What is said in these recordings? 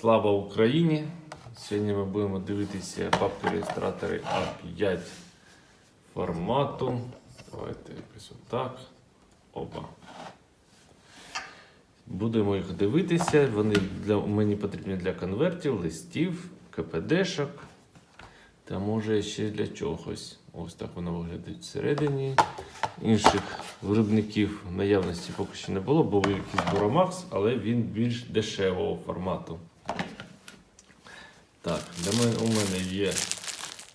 Слава Україні! Сьогодні ми будемо дивитися папки реєстратори А5 формату. Давайте якось отак. Оба. Будемо їх дивитися. Вони для, мені потрібні для конвертів, листів, КПДшок. Та може ще для чогось. Ось так воно виглядає всередині. Інших виробників наявності поки що не було, був якийсь Боромакс, але він більш дешевого формату. Так, для мене, у мене є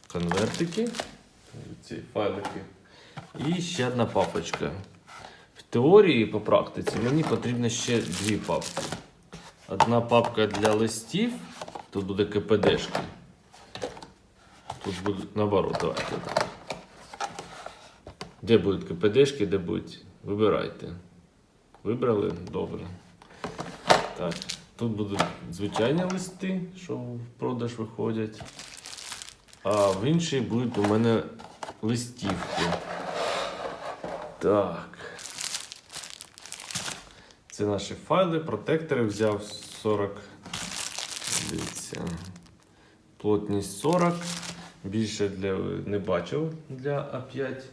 конвертики, ці файлики. І ще одна папочка. В теорії по практиці мені потрібно ще дві папки. Одна папка для листів, тут буде КПДшки. Тут буде наоборот, давайте так. Де будуть КПДшки, де будуть. Вибирайте. Вибрали? Добре. Так. Тут будуть звичайні листи, що в продаж виходять. А в іншій будуть у мене листівки. Так. Це наші файли, протектори взяв 40. Дивіться. Плотність 40. Більше для не бачив для А5.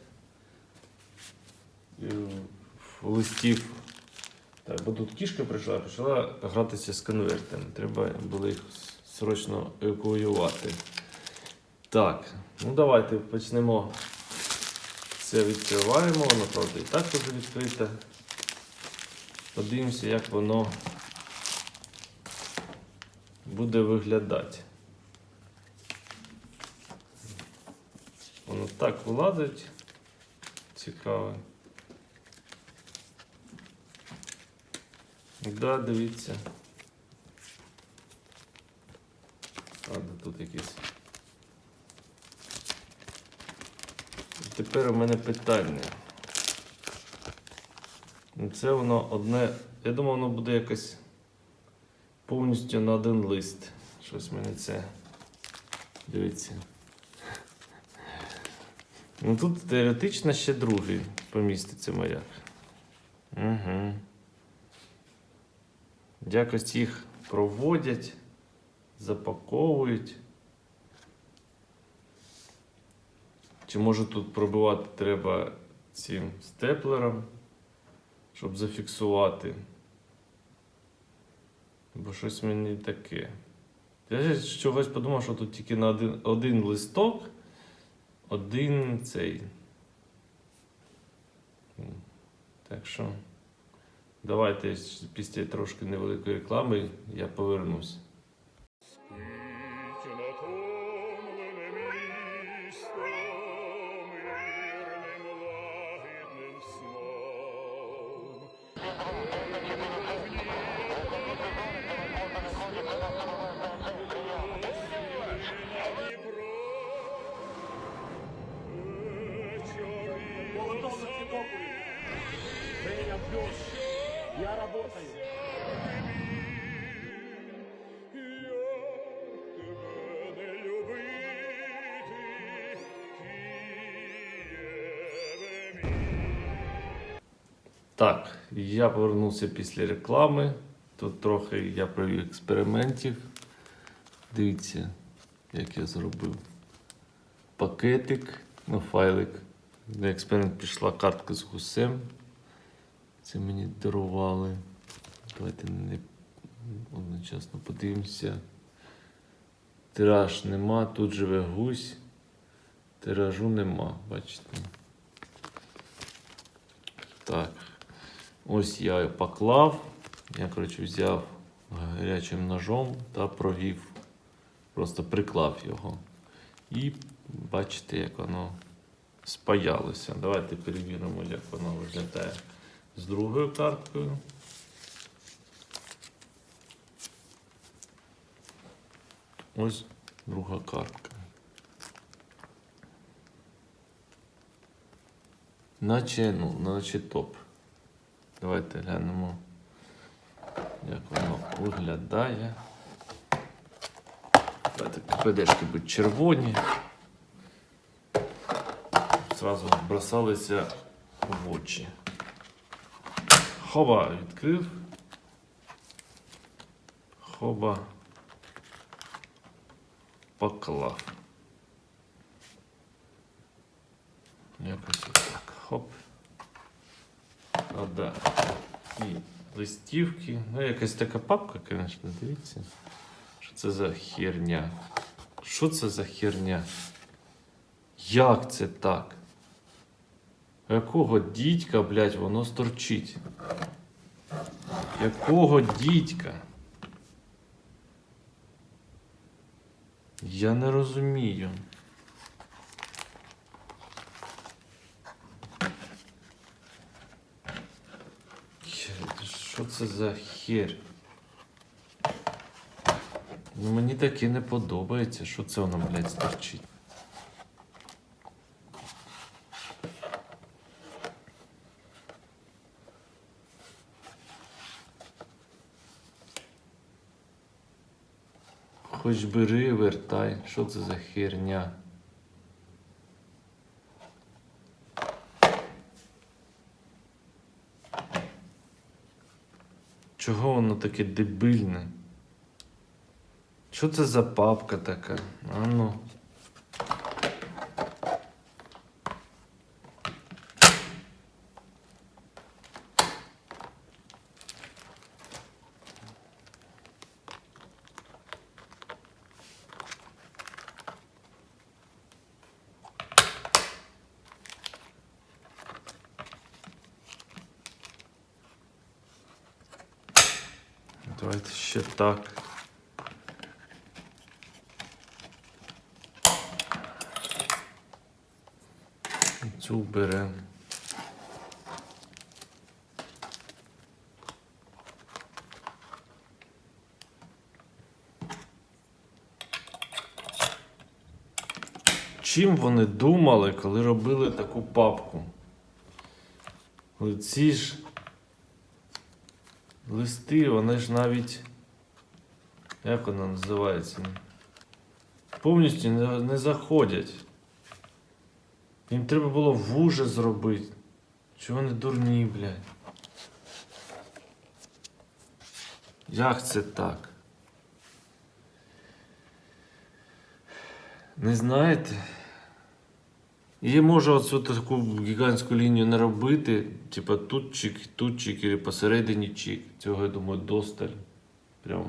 Е, Листів. Так, бо тут кішка прийшла, почала гратися з конвертами. Треба було їх срочно евакуювати. Так, ну давайте почнемо. Це відкриваємо, воно правда і так вже відкрите. Подивимося, як воно буде виглядати. Воно так вилазить. Цікаво. Да, дивіться. Ладно, тут якісь. Тепер у мене питання. Ну, Це воно одне. Я думав, воно буде якось повністю на один лист. Щось мені це. Дивіться. Ну тут теоретично ще другий поміститься маяк. Угу. Якось їх проводять, запаковують. Чи може тут пробивати треба цим степлером, щоб зафіксувати? Бо щось мені таке. Я ж чогось подумав, що тут тільки на один, один листок, один цей. Так що. Давайте після трошки невеликої реклами я повернусь. Так, я повернувся після реклами. Тут трохи я провів експериментів. Дивіться, як я зробив пакетик, ну, файлик. На експеримент пішла картка з гусем. Це мені дарували. Давайте не одночасно подивимося. Тираж нема, тут живе гусь. Тиражу нема, бачите. Так. Ось я поклав. Я, коротше, взяв гарячим ножом та провів. Просто приклав його. І бачите, як воно спаялося. Давайте перевіримо, як воно виглядає з другою карткою. Ось друга картка. Наче, ну, наче топ. Давайте глянемо, як воно виглядає. Давайте КПДшки будуть червоні. Зразу бросалися в очі. Хоба відкрив. Хоба поклав. Якось так. Хоп. Да. І листівки. Ну, якась така папка, звісно, дивіться. Що це за херня? Що це за херня? Як це так? Якого дідька, блядь, воно сторчить? Якого дідька? Я не розумію. Що це за хер? Ну, мені таке не подобається. Що це воно, блядь, сторчить? Хоч бери, вертай. Що це за херня? Чого воно таке дебильне? Що це за папка така? А ну. Давайте ще так. Цю беремо. Чим вони думали, коли робили таку папку? Ці ж листи, вони ж навіть. Як вона називається? Повністю не, заходять. Їм треба було вуже зробити. Чого вони дурні, блядь? Як це так? Не знаєте? Є може оцю таку гігантську лінію не робити, типа тут чик, тут чик, і посередині чик. Цього, я думаю, досталь. Прям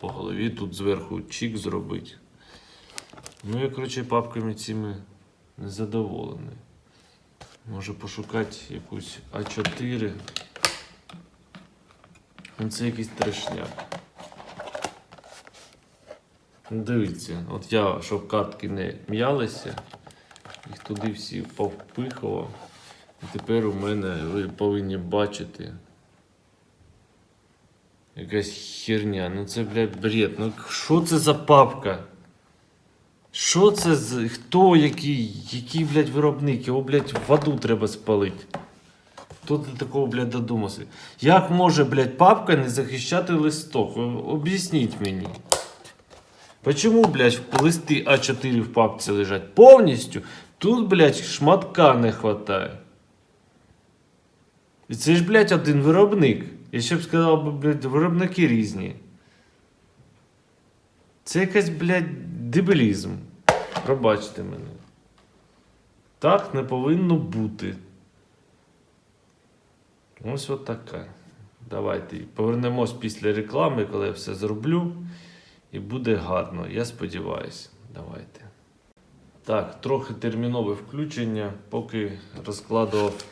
по голові тут зверху чик зробити. Ну, я, коротше, папками цими незадоволений. Може пошукати якусь А4. Ну, Це якийсь трешняк. Дивіться, от я, щоб картки не м'ялися, їх туди всі повпихував. І тепер у мене ви повинні бачити. Якась херня. Ну це, блядь, бред. Ну що це за папка? Що це за. Хто який? Який, блядь, виробник? Його, блядь, в аду треба спалити. Хто до такого, блядь, додумався? Як може, блядь, папка не захищати листок? Об'ясніть мені. Почему, блядь, листи А4 в папці лежать повністю? Тут, блядь, шматка не хватає. І це ж, блядь, один виробник. Я ще б сказав, блядь, виробники різні. Це якась, блядь, дебілізм. Пробачте мене. Так не повинно бути. Ось от така. Давайте повернемось після реклами, коли я все зроблю. І буде гарно. Я сподіваюся. Давайте. Так, трохи термінове включення, поки розкладував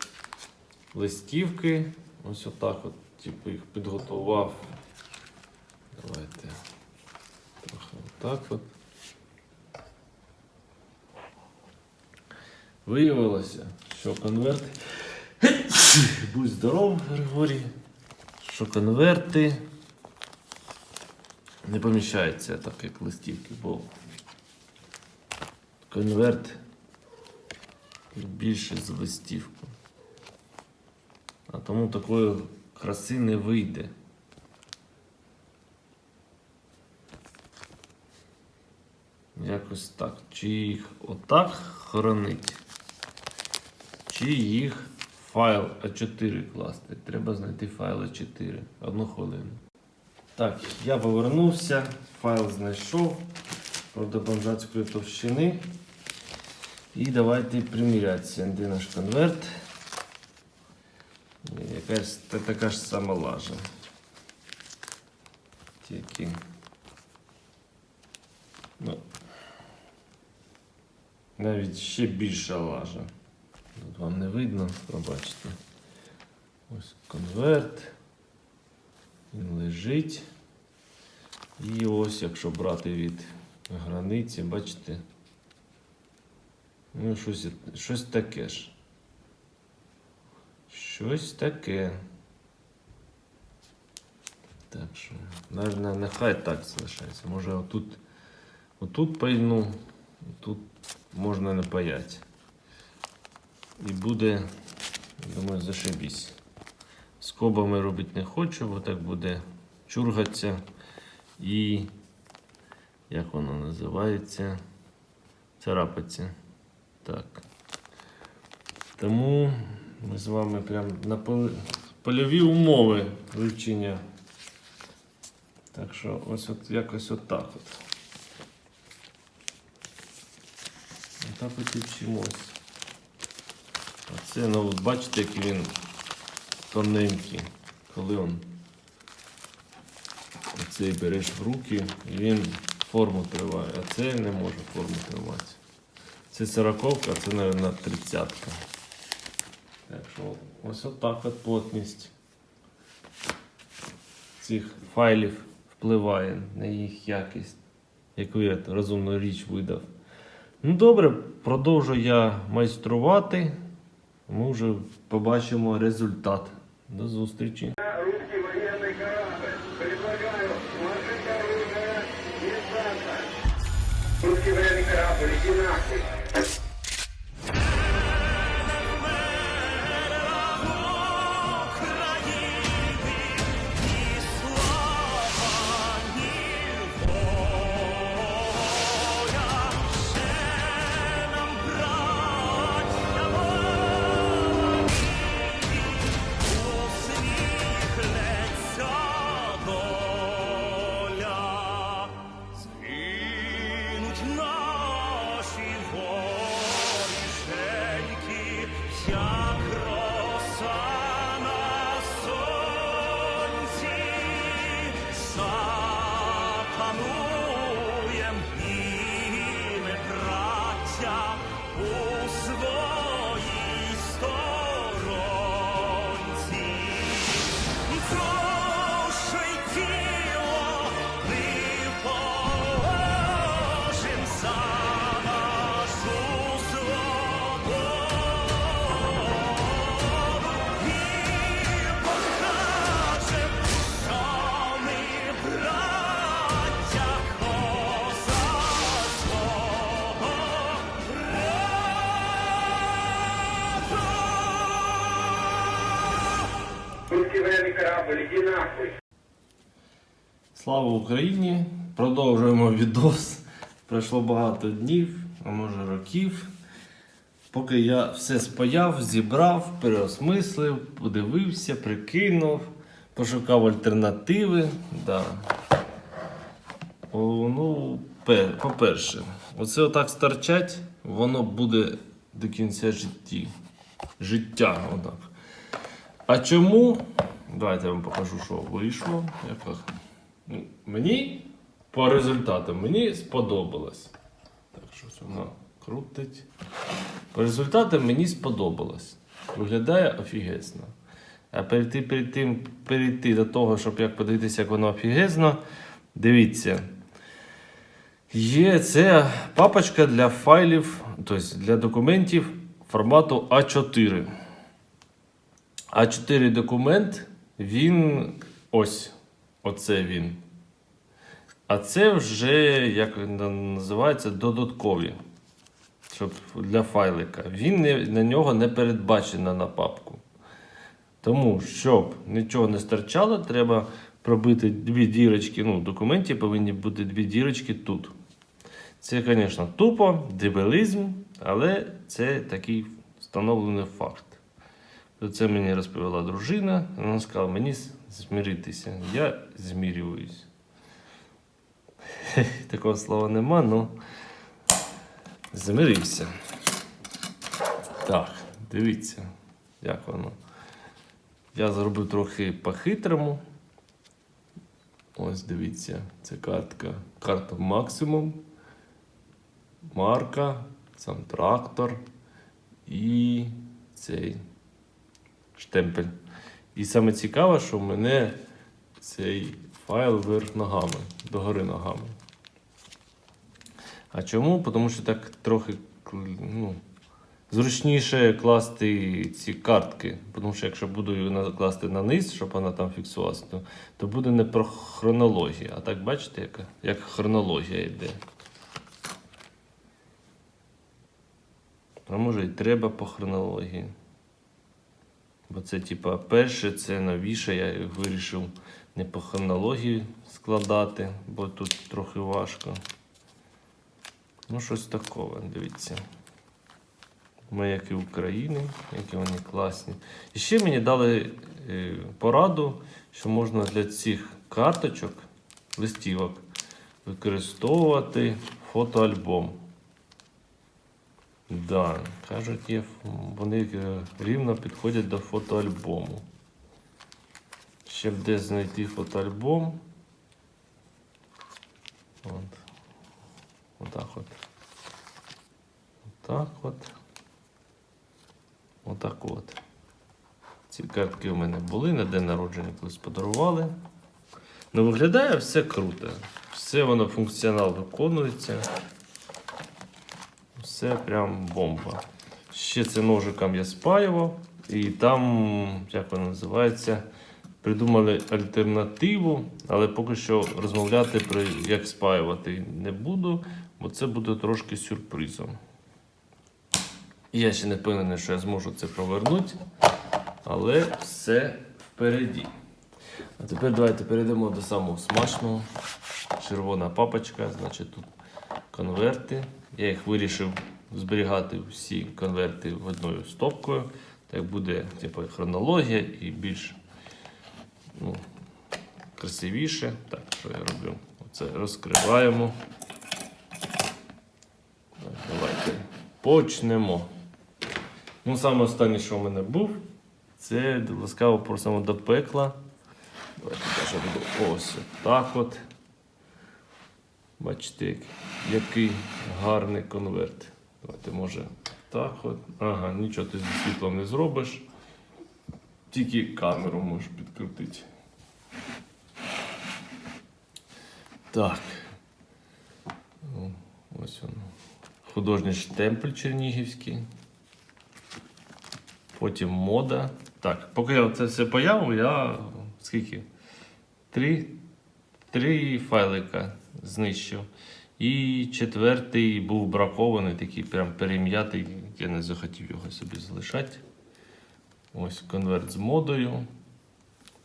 листівки. Ось отак от, типу, їх підготував. Давайте. Трохи отак от. Виявилося, що конверт. Будь здоров, Григорій. Що конверти не поміщаються так, як листівки, бо конверт більше за листівку. А тому такої краси не вийде. Якось так. Чи їх отак хоронить, чи їх файл А4 класти. Треба знайти файл А4. Одну хвилину. Так, я повернувся, файл знайшов. правда, бомжацької товщини. І давайте примірятися. Де наш конверт. Якась та- така ж сама лажа. Тільки. Ну, навіть ще більша лажа. Тут вам не видно, пробачте. Ось конверт. Він лежить. І ось, якщо брати від границі, бачите. Ну, щось, щось таке ж. Щось таке. Так що, наверное, нехай так залишається. Може отут, отут пильну, тут можна не паяти. І буде, думаю, зашибісь. Скобами робити не хочу, бо так буде чургатися. І як воно називається? Царапаться. Так. Тому ми з вами прям на польові умови вивчення. Так що ось от якось отак от. Отак от і вчимось. Оце, ну от бачите, який він тоненький. Коли он оцей береш в руки, і він форму триває, а це не може форму тримати. Це сороковка, а це, мабуть, тридцятка. Так що ось отак от плотність цих файлів впливає на їх якість, яку я розумну річ видав. Ну добре, продовжу я майструвати. Ми вже побачимо результат. До зустрічі. Русский корабль, иди нахуй. Слава Україні! Продовжуємо відос. Пройшло багато днів, а може років. Поки я все спаяв, зібрав, переосмислив, подивився, прикинув, пошукав альтернативи. Да. О, ну, по-перше, оце отак старчать, воно буде до кінця житті. життя. Отак. А чому? Давайте я вам покажу, що вийшло. Як Ну, Мені по результатам мені сподобалось. Так, щось воно крутить. По результатам мені сподобалось. Виглядає офігезно. А перейти, перед тим, перейти до того, щоб як подивитися, як воно офігезно, дивіться. Є це папочка для файлів, тобто для документів формату А4. А4 документ, він ось. Оце він. А це вже, як він називається, додаткові. Щоб для файлика. Він не, на нього не передбачено на папку. Тому, щоб нічого не стирчало, треба пробити дві дірочки. Ну, в документі повинні бути дві дірочки тут. Це, звісно, тупо, дебилізм, але це такий встановлений факт. Це мені розповіла дружина. Вона сказала мені зміритися. Я змірююсь. Такого слова нема, ну змирився. Так, дивіться, як воно. Я зробив трохи по-хитрому. Ось дивіться, це картка. Карта максимум. Марка, сам трактор і цей штемпель. І саме цікаве, що в мене цей файл вверх ногами, догори ногами. А чому? Тому що так трохи ну, зручніше класти ці картки. Тому що якщо буду її накласти на низ, щоб вона там фіксувалася, то, то буде не про хронологію. А так бачите, як, як хронологія йде. А може і треба по хронології. Бо це, типа, перше, це новіше, я вирішив не по хронології складати, бо тут трохи важко. Ну, щось такого, дивіться. Маяки України, які вони класні. І ще мені дали е, пораду, що можна для цих карточок, листівок, використовувати фотоальбом. Да, кажуть, є, вони е, рівно підходять до фотоальбому. Ще б де знайти фотоальбом. От. Отак от. Отак от. Отак от. Ці картки у мене були на день народження, колись подарували. Ну, виглядає все круто. Все воно функціонал виконується. Все прям бомба. Ще це ножиком я спаював. І там, як воно називається, придумали альтернативу, але поки що розмовляти про як спаювати не буду, бо це буде трошки сюрпризом. Я ще не впевнений, що я зможу це провернути, але все впереді. А тепер давайте перейдемо до самого смачного. Червона папочка, значить тут конверти. Я їх вирішив зберігати всі конверти в одною стопкою. Так буде типу, хронологія і більш ну, красивіше. Так, що я роблю? Оце розкриваємо. Так, давайте почнемо. Ну, саме останнє, що в мене був, це ласкаво просимо до пекла. Давайте буду ось так от. Бачите, який гарний конверт. Давайте, може, так от. Ага, нічого ти зі світлом не зробиш. Тільки камеру можеш підкрутити. Так. Ось воно. Художній штемпель чернігівський. Потім мода. Так, поки я це все появив, я скільки? Три, три файлика знищив. І четвертий був бракований, такий прям перем'ятий. Я не захотів його собі залишати. Ось конверт з модою.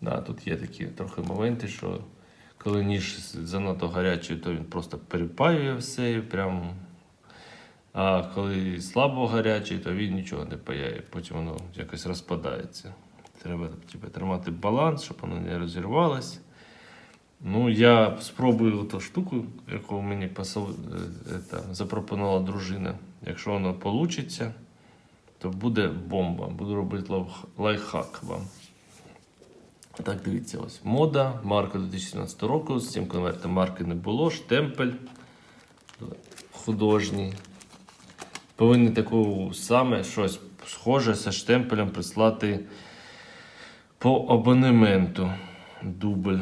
Да, тут є такі трохи моменти, що коли ніж занадто гарячий, то він просто перепаює все. Прям... А коли слабо гарячий, то він нічого не паяє. Потім воно якось розпадається. Треба типу, тримати баланс, щоб воно не розірвалося. Ну, я спробую ту штуку, яку мені посол... е, это, запропонувала дружина. Якщо воно вийде, то буде бомба. Буду робити лайф- лайфхак вам. Так, дивіться, ось мода, марка 2017 року. З цим конвертом марки не було, штемпель художній. Повинні таку саме щось схоже зі штемпелем прислати по абонементу. Дубль.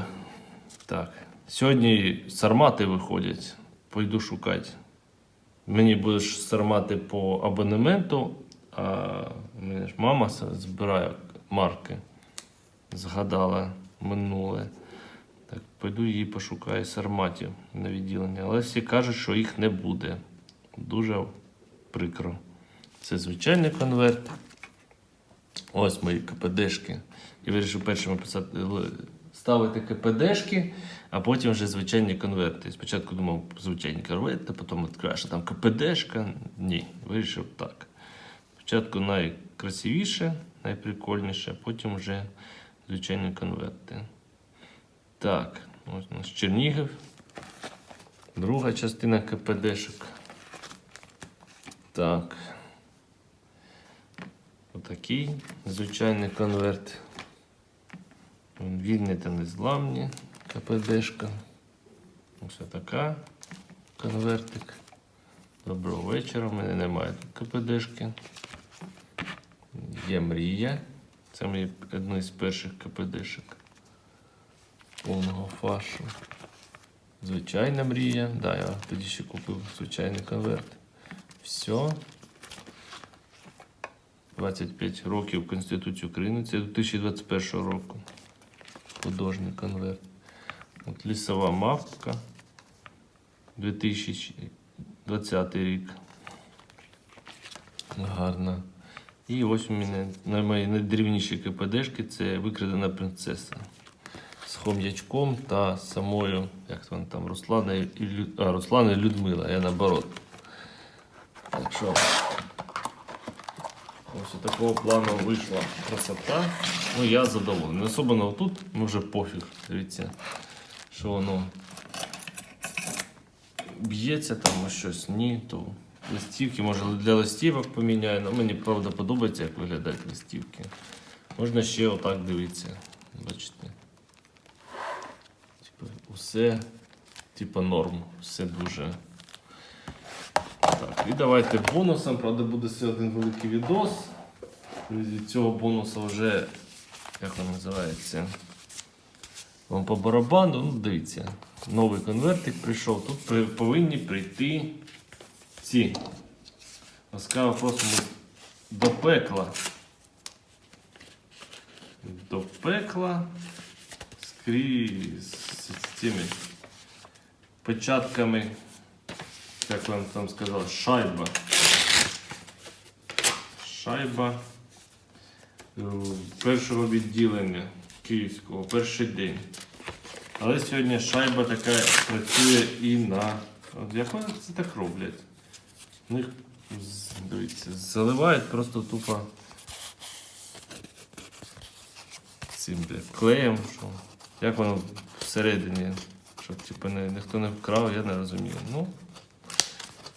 Так. Сьогодні сармати виходять. Пойду шукати. Мені будеш сармати по абонементу, а мене ж мама збирає марки. Згадала минуле. Так, пойду її пошукаю сарматів на відділенні. Але всі кажуть, що їх не буде. Дуже прикро. Це звичайний конверт. Ось мої КПДшки. Я вирішив першими писати, ставити КПДшки, а потім вже звичайні конверти. Спочатку думав звичайні конверти, потім а там КПДшка. Ні, вирішив так. Спочатку найкрасивіше, найприкольніше, а потім вже звичайні конверти. Так, ось у нас Чернігів. Друга частина КПДшок. Так. Отакий звичайний конверт. Він Вільний та незламні КПДшка. Ось така конвертик. Доброго вечора. У мене немає тут КПДшки. Є мрія. Це мій одне із перших КПДшок. Повного фаршу. Звичайна мрія. Да, я тоді ще купив звичайний конверт. Все. 25 років Конституції України. Це 2021 року. Художній конверт. От лісова мавка. 2020 рік. Гарна. І ось у мене на мої найдрівніші КПДшки це викрадена принцеса. З хом'ячком та самою, як вона там, Руслана і а, Руслана і Людмила, я наоборот. Так що ось такого плану вийшла красота. Ну я задоволений. Особливо тут, ну вже пофіг. Дивіться, що воно б'ється там а щось, ні, то листівки, може для листівок поміняю. Ну, мені правда подобається, як виглядають листівки. Можна ще отак дивитися. Бачите. Типу, усе, типу, норм, все дуже. Так, і давайте бонусом. Правда, буде ще один великий відос. Від цього бонусу вже, як він називається? Вам по барабану, ну дивіться, новий конвертик прийшов. Тут повинні прийти ці. Ласкаво просимо до пекла. До пекла скрізь з цими печатками, як вам там сказали, шайба. Шайба першого відділення Київського, перший день. Але сьогодні шайба така працює і на. От Як вони це так роблять? Їх, з- дивіться, заливають просто тупо цим бля, клеєм. Що, як воно всередині, щоб типу, не, ніхто не вкрав, я не розумію. Ну,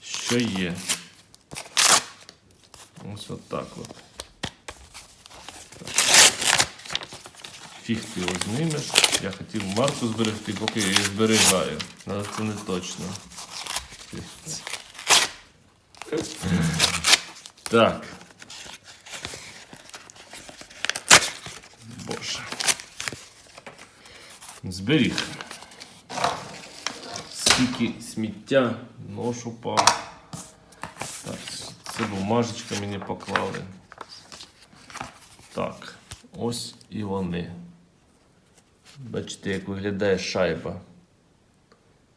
що є. Ось отак от. Фіг ти його знімеш. Я хотів марку зберегти, поки я її зберігаю. Але це не точно. Так. Боже. Зберіг. Скільки сміття, нож упав. Так, це бумажечка мені поклали. Так, ось і вони. Бачите, як виглядає шайба.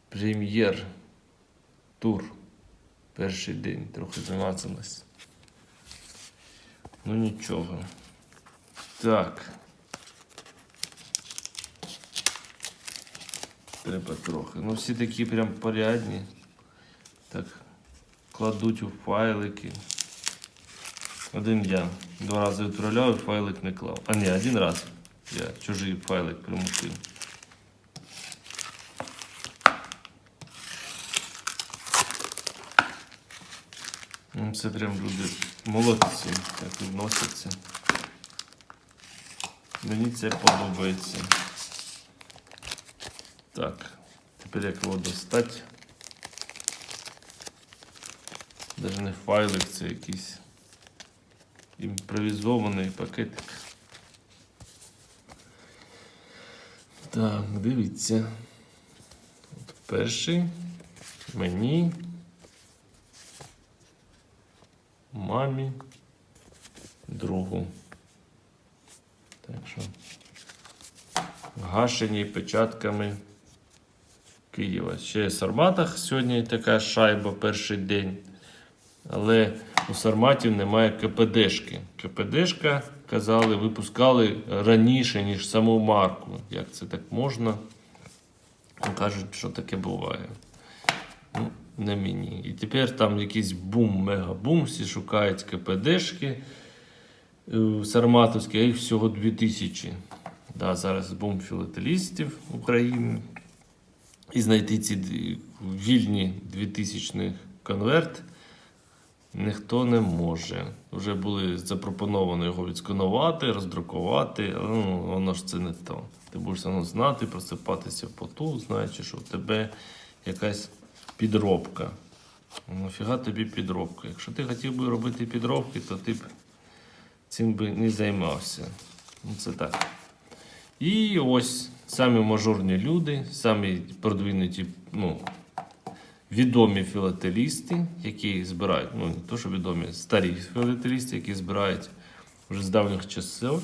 Прем'єр. Тур. Перший день трохи замацалась. Ну нічого. Так. Треба трохи. Ну всі такі прям порядні. Так. Кладуть у файлики. Один я два рази відправляв, файлик не клав. А ні, один раз я чужий файлик примусив. Ну, Це прям люди молодці, як відносяться. Мені це подобається. Так, тепер як його достати. Даже не файлик, це якийсь імпровізований пакетик. Так, дивіться. От перший мені, мамі, другу. Так що гашені печатками Києва. Ще в Сарматах сьогодні така шайба перший день. Але у Сарматів немає КПДшки. КПДшка, казали, випускали раніше, ніж саму марку. Як це так можна? Ну, Кажуть, що таке буває. Ну, не мені. І тепер там якийсь бум, мегабум, всі шукають КПДшки е, сарматовські, а їх всього 2000. Да, зараз бум філателістів України. і знайти ці вільні 2000 конверт ніхто не може. Вже були запропоновано його відсканувати, роздрукувати, але ну, воно ж це не то. Ти будеш воно знати, просипатися в поту, знаючи, що в тебе якась підробка. Нафіга тобі підробка? Якщо ти хотів би робити підробки, то ти б цим би не займався. Ну, це так. І ось самі мажорні люди, самі продвинуті, ну, відомі філателісти, які збирають, ну не то, що відомі, старі філателісти, які збирають вже з давніх часів.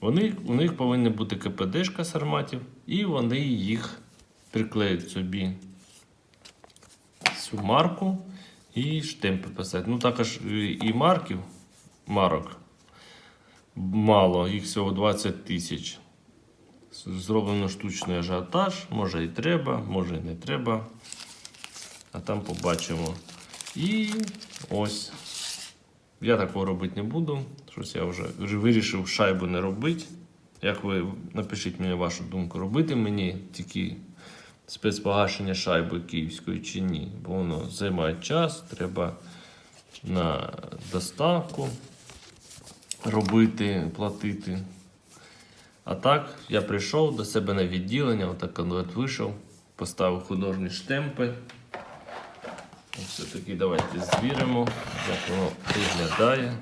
Вони, у них повинна бути КПДшка з арматів, і вони їх приклеють собі цю марку і штемпи писати. Ну також і марків, марок мало, їх всього 20 тисяч. Зроблено штучний ажіотаж, може і треба, може і не треба. А там побачимо. І ось. Я такого робити не буду. Щось я вже, вже вирішив шайбу не робити. Як ви напишіть мені вашу думку, робити мені тільки спецпогашення шайби київської чи ні. Бо воно займає час, треба на доставку робити, платити. А так, я прийшов до себе на відділення, отак конверт вийшов, поставив художні штемпи. Все-таки давайте звіримо, як воно виглядає.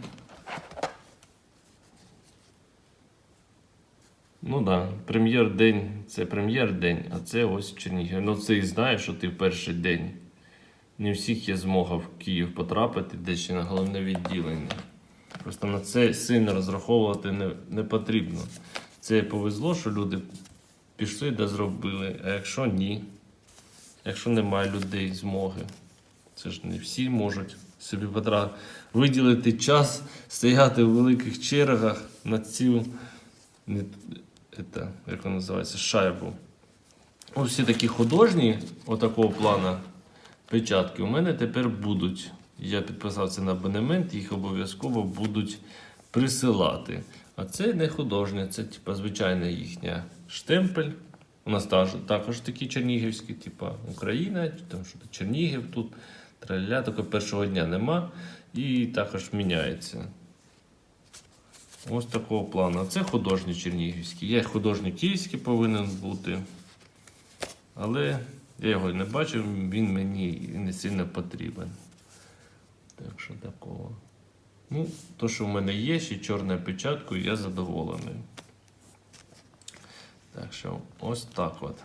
Ну так, да, прем'єр-день це прем'єр-день, а це ось Чернігів. Ну це і знаєш, що ти в перший день. Не всіх є змога в Київ потрапити, де ще на головне відділення. Просто на це сильно розраховувати не, не потрібно. Це повезло, що люди пішли да зробили, а якщо ні, якщо немає людей змоги, це ж не всі можуть собі потра... виділити час, стояти в великих чергах на цю не, это, як вона називається, шайбу. Ось всі такі художні, отакого плана печатки, у мене тепер будуть. Я підписав це на абонемент, їх обов'язково будуть присилати. А це не художня, це типа звичайна їхня штемпель. У нас також, такі чернігівські, типа Україна, там що Чернігів тут. Траля, тільки першого дня нема. І також міняється. Ось такого плану. Це художній чернігівський. Я художній київський повинен бути. Але я його не бачив, він мені не сильно потрібен. Так що такого. Ну, то, що в мене є, ще чорною печаткою, я задоволений. Так що ось так от.